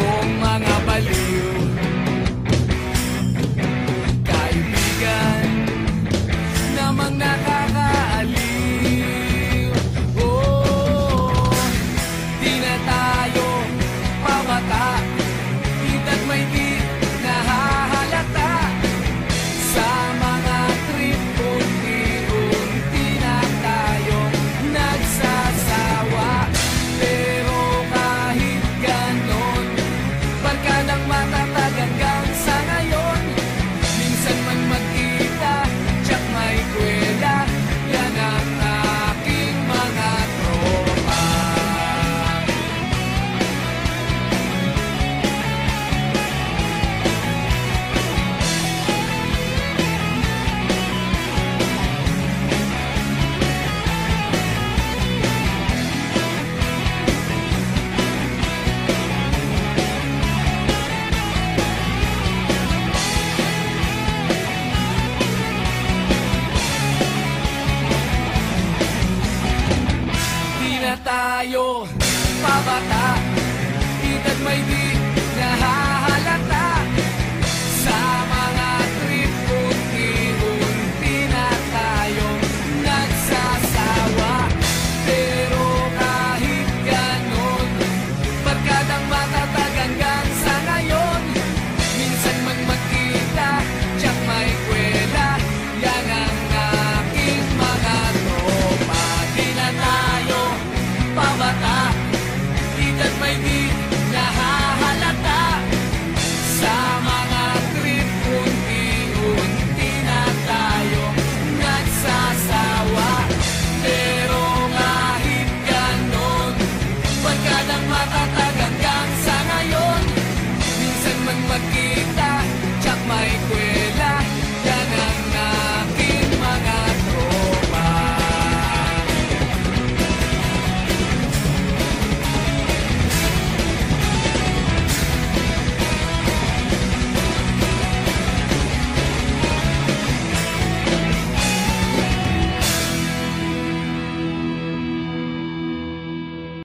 Kung mga baliw. Kaibigan Namang nakakaaliw. Oh, di na tayo pabata Edad may di